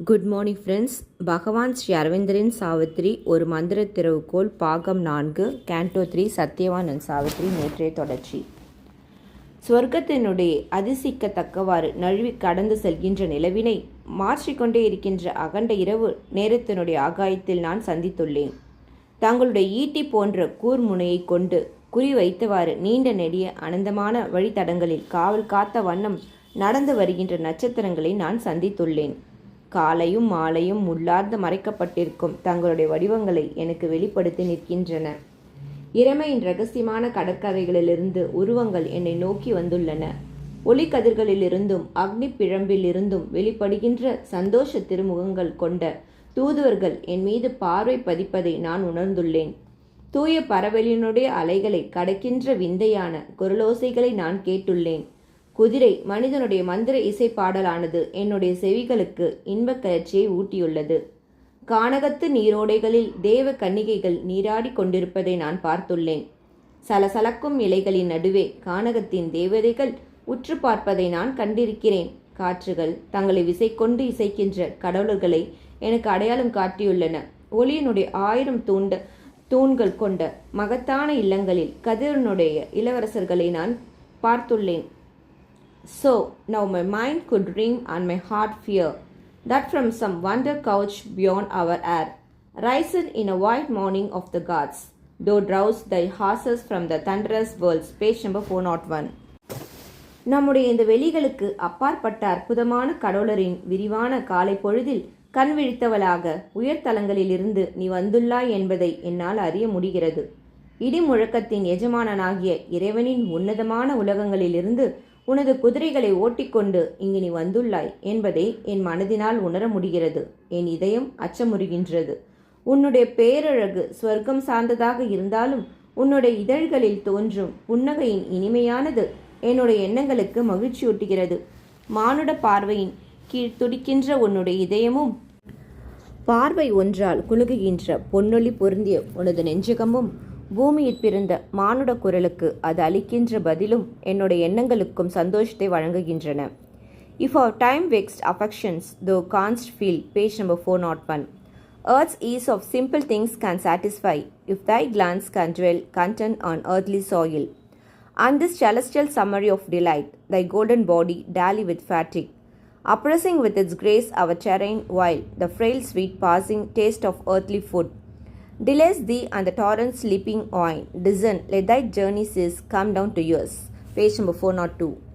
Good morning friends பகவான் ஸ்ரீ அரவிந்தரின் சாவித்ரி ஒரு மந்திர திறவுகோல் பாகம் நான்கு கேண்டோ த்ரீ சத்யவானன் சாவித்திரி சாவித்ரி நேற்றைய தொடர்ச்சி. சொர்க்கத்தினுடைய அதிசிக்கத்தக்கவாறு நழுவி கடந்து செல்கின்ற நிலவினை மாற்றிக்கொண்டே இருக்கின்ற அகண்ட இரவு நேரத்தினுடைய ஆகாயத்தில் நான் சந்தித்துள்ளேன். தங்களுடைய ஈட்டி போன்ற கூர்முனையை கொண்டு குறி வைத்தவாறு நீண்ட நெடிய அனந்தமான வழித்தடங்களில் காவல் காத்த வண்ணம் நடந்து வருகின்ற நட்சத்திரங்களை நான் சந்தித்துள்ளேன். காலையும் மாலையும் உள்ளார்ந்து மறைக்கப்பட்டிருக்கும். தங்களுடைய வடிவங்களை எனக்கு வெளிப்படுத்தி நிற்கின்றன. இறைமையின் ரகசியமான கடற்கரைகளிலிருந்து உருவங்கள் என்னை நோக்கி வந்துள்ளன. ஒளிக்கதிர்களிலிருந்தும் அக்னி பிழம்பிலிருந்தும் வெளிப்படுகின்ற சந்தோஷ திருமுகங்கள் கொண்ட தூதுவர்கள் என் மீது பார்வை பதிப்பதை நான் உணர்ந்துள்ளேன். தூய பரவலினுடைய அலைகளை கடக்கின்ற விந்தையான குரலோசைகளை நான் கேட்டுள்ளேன். குதிரை மனிதனுடைய மந்திர இசை பாடலானது என்னுடைய செவிகளுக்கு இன்பக் கலர்ச்சியை ஊட்டியுள்ளது. கானகத்து நீரோடைகளில் தேவ கன்னிகைகள் நீராடி கொண்டிருப்பதை நான் பார்த்துள்ளேன். சலசலக்கும் இலைகளின் நடுவே கானகத்தின் தேவதைகள் உற்று பார்ப்பதை நான் கண்டிருக்கிறேன். காற்றுகள் தங்களை விசை கொண்டு இசைக்கின்ற கடவுளர்களை எனக்கு அடையாளம் காட்டியுள்ளன. ஒளியினுடைய ஆயிரம் தூண்ட தூண்கள் கொண்ட மகத்தான இல்லங்களில் கதிரனுடைய இளவரசர்களை நான் பார்த்துள்ளேன். So now my mind could ring and my heart fear, that from some wonder couch beyond our air, risen in a white morning of the gods, thou drowse thy horses from the thunderous worlds. Page number 401. நம்முடைய இந்த வெளிகளுக்கு அப்பாற்பட்ட அற்புதமான கடவுளரின் விரிவான காலை பொழுதில் கண் விழித்தவளாக உயர்தலங்களிலிருந்து நீ வந்துள்ளாய் என்பதை என்னால் அறிய முடிகிறது இடி முழக்கத்தின் எஜமானனாகிய இறைவனின் உன்னதமான உலகங்களிலிருந்து உனது குதிரைகளை ஓட்டிக்கொண்டு இங்கு நீ வந்துள்ளாய் என்பதை என் மனதினால் உணர முடிகிறது. என் இதயம் அச்சமுறுகின்றது. உன்னுடைய பேரழகு ஸ்வர்க்கம் சார்ந்ததாக இருந்தாலும் உன்னுடைய இதழ்களில் தோன்றும் புன்னகையின் இனிமையானது என்னுடைய எண்ணங்களுக்கு மகிழ்ச்சியூட்டுகிறது. மானுட பார்வையின் கீழ் துடிக்கின்ற உன்னுடைய இதயமும் பார்வை ஒன்றால் குலுகுகின்ற பொன்னொளி பொருந்திய உனது நெஞ்சகமும் பூமியில் பிறந்த மானுட குரலுக்கு அது அளிக்கின்ற பதிலும் என்னுடைய எண்ணங்களுக்கும் சந்தோஷத்தை வழங்குகின்றன if our time vexed affections though canst feel page number four not one Earth's ease of simple things can satisfy if thy glance can dwell content on earthly soil. And this celestial summary of delight, thy golden body dally with fatigue, oppressing with its grace our terrain while the frail sweet passing taste of earthly food delays thee and the torrent's leaping wine. Discern, let thy journey cease, come down to yours. Page number 402.